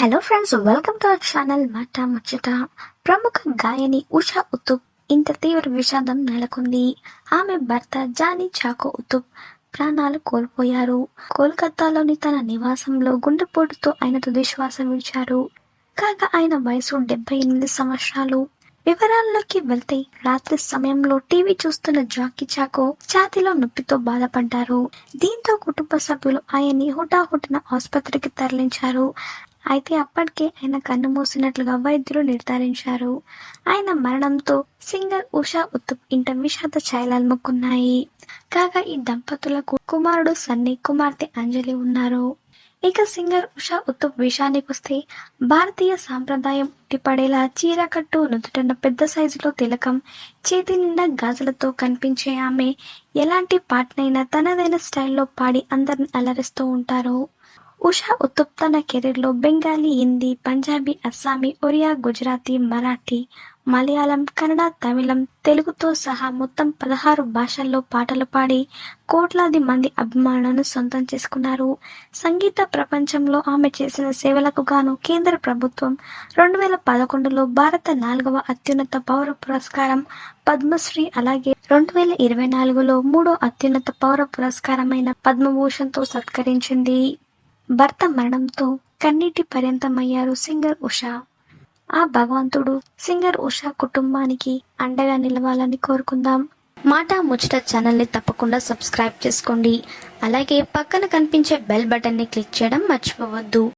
Hello friends welcome to our channel Maata Muchata ప్రముఖ గాయని ఉషా ఉతుప్ ఇంత తీవ్ర విషాదం నెలకొంది. ఆమె భర్త జానీ చాకో ఉతుబ్ ప్రాణాలు కోల్పోయారు. కోల్కతాలోని తన నివాసంలో గుండెపోటుతో ఆయన తుదిశ్వాస విడిచారు. కాగా ఆయన వయసు డెబ్బై ఎనిమిది సంవత్సరాలు. వివరాల్లోకి వెళ్తే రాత్రి సమయంలో టీవీ చూస్తున్న జాకీ చాకో ఛాతిలో నొప్పితో బాధపడ్డారు. దీంతో కుటుంబ సభ్యులు ఆయన్ని హుటాహుటిన ఆసుపత్రికి తరలించారు. అయితే అప్పటికే ఆయన కన్ను మూసినట్లుగా వైద్యులు నిర్ధారించారు. ఆయన మరణంతో సింగర్ ఉషా ఉత్తుప్ ఇంట విషాద ఛాయలు అలుముకున్నాయి కాగా ఈ దంపతులకు కుమారుడు సన్నీ కుమార్తె అంజలి ఉన్నారు. ఇక సింగర్ ఉషా ఉత్తుప్ విషయానికి వస్తే భారతీయ సాంప్రదాయం ఉట్టిపడేలా చీరకట్టు నుదుటన్న పెద్ద సైజులో తిలకం చేతి నిండా గాజులతో కనిపించే ఆమె ఎలాంటి పాటనైనా తనదైన స్టైల్లో పాడి అందరిని అలరిస్తూ ఉంటారు. ఉషా ఉత్తుప్తన కెరీర్లో బెంగాలీ హిందీ పంజాబీ అస్సామీ ఒరియా గుజరాతీ మరాఠీ మలయాళం కన్నడ తమిళం తెలుగుతో సహా మొత్తం పదహారు భాషల్లో పాటలు పాడి కోట్లాది మంది అభిమానులను సొంతం చేసుకున్నారు. సంగీత ప్రపంచంలో ఆమె చేసిన సేవలకు గాను కేంద్ర ప్రభుత్వం రెండు వేల పదకొండులో భారత నాలుగవ అత్యున్నత పౌర పురస్కారం పద్మశ్రీ అలాగే రెండు వేల ఇరవై నాలుగులో మూడో అత్యున్నత పౌర పురస్కారమైన పద్మభూషణ్తో సత్కరించింది. భర్త మరణంతో కన్నీటి పర్యంతమయ్యారు సింగర్ ఉషా. ఆ భగవంతుడు సింగర్ ఉషా కుటుంబానికి అండగా నిలవాలని కోరుకుందాం. మాట ముచ్చట ఛానల్ని తప్పకుండా సబ్స్క్రైబ్ చేసుకోండి. అలాగే పక్కన కనిపించే బెల్ బటన్ని క్లిక్ చేయడం మర్చిపోవద్దు.